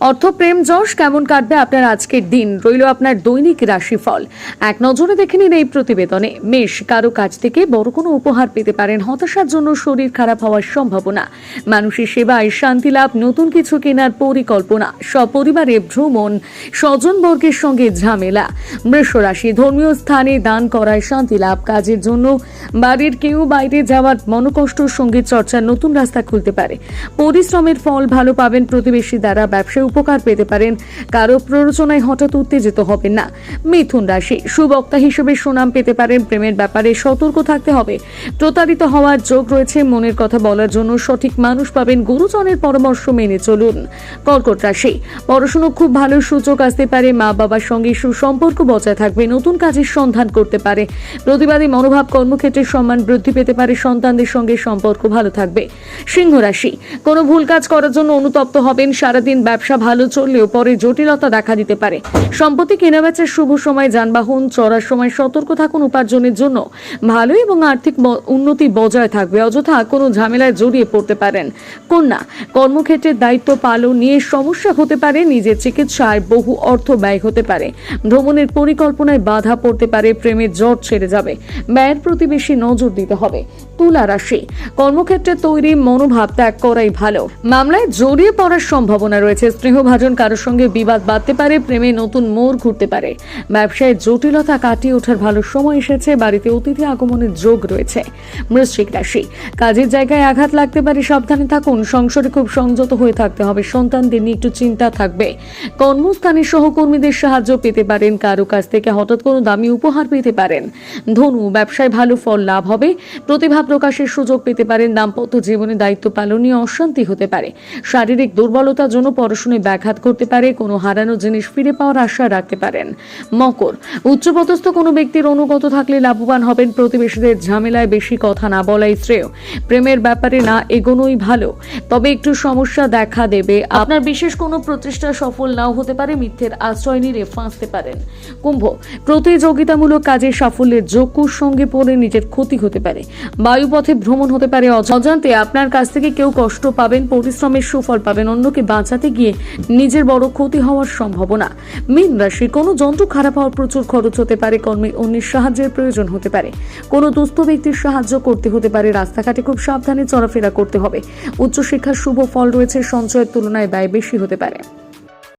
অর্থ প্রেম যশ কেমন কাটবে আপনার আজকের দিন? রইল আপনার দৈনিক রাশিফল। এক নজরে দেখে নিন এই প্রতিবেদনে। মেষ কারও কাছ থেকে বড় কোনো উপহার পেতে পারেন হতাশার জন্য শরীর খারাপ হওয়ার সম্ভাবনা। মানুষের সেবায় শান্তি লাভ, নতুন কিছু কেনার পরিকল্পনা। সপরিবারে ভ্রমণ স্বজনবর্গের সঙ্গে ঝামেলা। বৃষ রাশি ধর্মীয় স্থানে দান করায় শান্তি লাভ। কাজের জন্য বাড়ির কেউ বাইরে যাওয়ার মনোকষ্ট সংগীত চর্চার নতুন রাস্তা খুলতে পারে। পরিশ্রমের ফল ভালো পাবেন প্রতিবেশী দ্বারা, ব্যবসায় উপকার পেতে পারেন। কারও প্ররোচনায় হঠাৎ উত্তেজিত হবেন না। মিথুন রাশি, সুবক্তা হিসেবে সুনাম পেতে পারেন, প্রেমের ব্যাপারে সতর্ক থাকতে হবে। প্রতারিত হওয়ার যোগ রয়েছে, মনের কথা বলার জন্য সঠিক মানুষ পাবেন, গুরুজনের পরামর্শ মেনে চলুন। কর্কট রাশি, পড়াশুনো খুব ভালো সুযোগ আসতে পারে মা বাবার সঙ্গে সুসম্পর্ক বজায় থাকবে, নতুন কাজের সন্ধান করতে পারে। প্রতিবাদী মনোভাব, কর্মক্ষেত্রে সম্মান বৃদ্ধি পেতে পারে, সন্তানদের সঙ্গে সম্পর্ক ভালো থাকবে। সিংহ রাশি, কোনো ভুল কাজ করার জন্য অনুতপ্ত হবেন, সারাদিন ব্যবসা ভালো চললেও পরে জটিলতা দেখা দিতে পারে। সম্পত্তি কেনাবেচার শুভ সময়, যানবাহন চড়ার সময় সতর্ক থাকুন উপার্জনের জন্য। ভালো এবং আর্থিক উন্নতি বজায় থাকবে, অযথা কোনো ঝামেলায় জড়িয়ে পড়তে পারেন। কন্যা, কর্মক্ষেত্রের দায়িত্ব পালন নিয়ে সমস্যা হতে পারে, নিজের চিকিৎসায় বহু অর্থ ব্যয় হতে পারে। ভ্রমণের পরিকল্পনায় বাধা পড়তে পারে, প্রেমের জট ছেড়ে যাবে। ব্যয়ের প্রতি বেশি নজর দিতে হবে। তুলা রাশি, কর্মক্ষেত্রে তৈরি মনোভাব ত্যাগ করাই ভালো। মামলায় জড়িয়ে পড়ার সম্ভাবনা রয়েছে। স্নেহভাজন কারোর সঙ্গে বিবাদ বাঁধতে পারে, প্রেমে নতুন মোড় ঘুরতে পারে। ব্যবসায় জটিলতা কাটিয়ে ওঠার ভালো সময় এসেছে, বাড়িতে অতিথি আগমনের যোগ রয়েছে। বৃশ্চিক রাশি, কাজের জায়গায় আঘাত লাগতে পারে, সাবধানে থাকুন, সংসারে খুব সংযত হয়ে থাকতে হবে, সন্তানদের নিয়ে একটু চিন্তা থাকবে। কর্মস্থানে সহকর্মীদের সাহায্য পেতে পারেন, কারও কাছ থেকে হঠাৎ কোনো দামি উপহার পেতে পারেন। ধনু, ব্যবসায় ভালো ফল লাভ হবে, প্রতিভা প্রকাশের সুযোগ পেতে পারেন, দাম্পত্য জীবনে দায়িত্ব পালন অশান্তি হতে পারে। শারীরিক দুর্বলতার জন্য পড়াশোনায় ব্যাঘাত করতে পারে, কোনো হারানো জিনিস ফিরে পাওয়ার আশা রাখতে পারেন। মকর, উচ্চপদস্থ কোনো ব্যক্তির অনুগত থাকলে লাভবান হবেন প্রতিবেশীদের ঝামেলায় বেশি কথা না বলাই শ্রেয়। প্রেমের ব্যাপারে না এগোনোই ভালো, তবে একটু সমস্যা দেখা দেবে। আপনার বিশেষ কোনো প্রচেষ্টা সফল নাও হতে পারে, মিথ্যের আশ্রয় নিয়ে ফাঁসতে পারেন। কুম্ভ, প্রতিযোগিতামূলক কাজে সাফল্যের যোগ্যর সঙ্গে পড়ে নিজের ক্ষতি হতে পারে। বায়ুপথে ভ্রমণ হতে পারে অজ- অজান্তে। আপনার কাছ থেকে কেউ কষ্ট পাবেন, পরিশ্রমের সুফল পাবেন, অন্যকে বাঁচাতে গিয়ে নিজের বড় ক্ষতি হওয়ার সম্ভাবনা। মীন রাশি কোনো যন্ত্র খারাপ হওয়ার প্রচুর খরচ হতে পারে, কর্মে অন্যের সাহায্যের প্রয়োজন হতে পারে। কোনো দুস্থ ব্যক্তির সাহায্য করতে হতে পারে, রাস্তাঘাটে খুব সাবধানে চলাফেরা করতে হবে। উচ্চশিক্ষার শুভ ফল রয়েছে, সঞ্চয়ের তুলনায় ব্যয় বেশি হতে পারে।